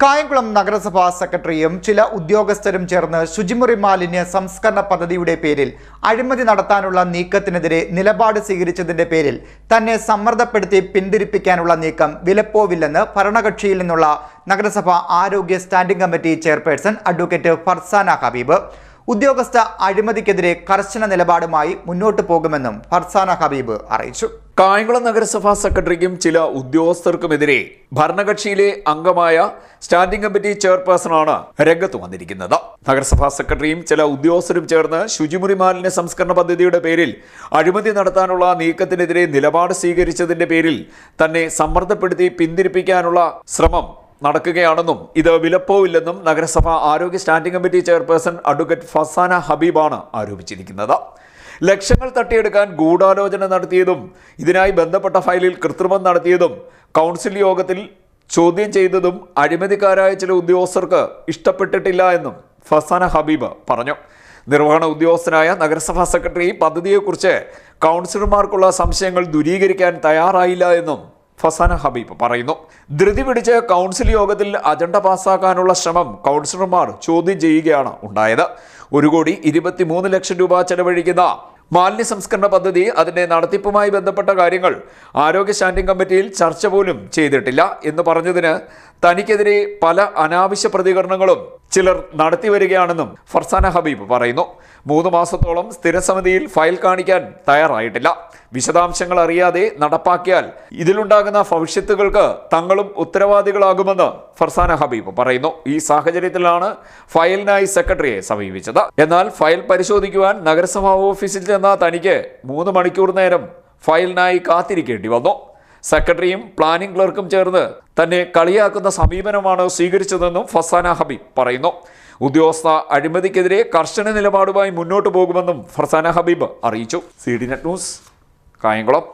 കായംകുളം നഗരസഭാ സെക്രട്ടറിയും ചില ഉദ്യോഗസ്ഥരും ചേർന്ന് ശുചിമുറി മാലിന്യ സംസ്കരണ പദ്ധതിയുടെ പേരിൽ അഴിമതി നടത്താനുള്ള നീക്കത്തിനെതിരെ നിലപാട് സ്വീകരിച്ചതിന്റെ പേരിൽ തന്നെ സമ്മർദ്ദപ്പെടുത്തി പിന്തിരിപ്പിക്കാനുള്ള നീക്കം വിലപ്പോവില്ലെന്ന് ഭരണകക്ഷിയിൽ നിന്നുള്ള നഗരസഭാ ആരോഗ്യ standing committee chairperson advocate Farsana Habeeb. ഉദ്യോഗസ്ഥ അഴിമതിക്കെതിരെ കർശന നിലപാടുമായി മുന്നോട്ട് പോകുമെന്നും ഫർസാന ഹബീബ് അറിയിച്ചു. കായംകുളം നഗരസഭാ സെക്രട്ടറിക്കും ചില ഉദ്യോഗസ്ഥർക്കുമെതിരെ ഭരണകക്ഷിയിലെ അംഗമായ സ്റ്റാൻഡിംഗ് കമ്മിറ്റി ചെയർപേഴ്സണാണ് രംഗത്ത് വന്നിരിക്കുന്നത്. നഗരസഭാ സെക്രട്ടറിയും ചില ഉദ്യോഗസ്ഥരും ചേർന്ന് ശുചിമുറി മാലിന്യ സംസ്കരണ പദ്ധതിയുടെ പേരിൽ അഴിമതി നടത്താനുള്ള നീക്കത്തിനെതിരെ നിലപാട് സ്വീകരിച്ചതിന്റെ പേരിൽ തന്നെ സമ്മർദ്ദപ്പെടുത്തി പിന്തിരിപ്പിക്കാനുള്ള ശ്രമം നടക്കുകയാണെന്നും ഇത് വിലപ്പോവില്ലെന്നും നഗരസഭ ആരോഗ്യ standing committee chairperson advocate Fasana ഹബീബാണ് ആരോപിച്ചിരിക്കുന്നത്. ലക്ഷങ്ങൾ തട്ടിയെടുക്കാൻ ഗൂഢാലോചന നടത്തിയതും ഇതിനായി ബന്ധപ്പെട്ട ഫയലിൽ കൃത്രിമം നടത്തിയതും കൗൺസിൽ യോഗത്തിൽ ചോദ്യം ചെയ്തതും അഴിമതിക്കാരായ ചില ഉദ്യോഗസ്ഥർക്ക് ഇഷ്ടപ്പെട്ടിട്ടില്ല എന്നും ഫസാന ഹബീബ് പറഞ്ഞു. നിർവഹണ ഉദ്യോഗസ്ഥനായ നഗരസഭാ സെക്രട്ടറി പദ്ധതിയെക്കുറിച്ച് കൗൺസിലർമാർക്കുള്ള സംശയങ്ങൾ ദൂരീകരിക്കാൻ തയ്യാറായില്ല എന്നും ഫസാന ഹബീബ് പറയുന്നു. ധൃതി പിടിച്ച് കൗൺസിൽ യോഗത്തിൽ അജണ്ട പാസാക്കാനുള്ള ശ്രമം കൗൺസിലർമാർ ചോദ്യം ചെയ്യുകയാണ് ഉണ്ടായത്. ഒരു കോടി ഇരുപത്തിമൂന്ന് ലക്ഷം രൂപ ചെലവഴിക്കുന്ന മാലിന്യ സംസ്കരണ പദ്ധതി അതിന്റെ നടത്തിപ്പുമായി ബന്ധപ്പെട്ട കാര്യങ്ങൾ ആരോഗ്യ സ്റ്റാൻഡിംഗ് കമ്മിറ്റിയിൽ ചർച്ച പോലും ചെയ്തിട്ടില്ല എന്ന് പറഞ്ഞതിന് തനിക്കെതിരെ പല അനാവശ്യ പ്രതികരണങ്ങളും ചിലർ നടത്തി വരികയാണെന്നും ഫർസാന ഹബീബ് പറയുന്നു. മൂന്ന് മാസത്തോളം സ്ഥിരസമിതിയിൽ ഫയൽ കാണിക്കാൻ തയ്യാറായിട്ടില്ല. വിശദാംശങ്ങൾ അറിയാതെ നടപ്പാക്കിയാൽ ഇതിലുണ്ടാകുന്ന ഭവിഷ്യത്തുകൾക്ക് തങ്ങളും ഉത്തരവാദികളാകുമെന്ന് ഫർസാന ഹബീബ് പറയുന്നു. ഈ സാഹചര്യത്തിലാണ് ഫയലിനായി സെക്രട്ടറിയെ സമീപിച്ചത്. എന്നാൽ ഫയൽ പരിശോധിക്കുവാൻ നഗരസഭാ ഓഫീസിൽ ചെന്ന തനിക്ക് മൂന്ന് മണിക്കൂർ നേരം ഫയലിനായി കാത്തിരിക്കേണ്ടി വന്നു. സെക്രട്ടറിയും പ്ലാനിംഗ് ക്ലർക്കും ചേർന്ന് തന്നെ കളിയാക്കുന്ന സമീപനമാണ് സ്വീകരിച്ചതെന്നും ഫസാന ഹബീബ് പറയുന്നു. ഉദ്യോഗസ്ഥ അഴിമതിക്കെതിരെ കർശന നിലപാടുമായി മുന്നോട്ട് പോകുമെന്നും ഫർസാന ഹബീബ് അറിയിച്ചു. C D net news Kayamkulam.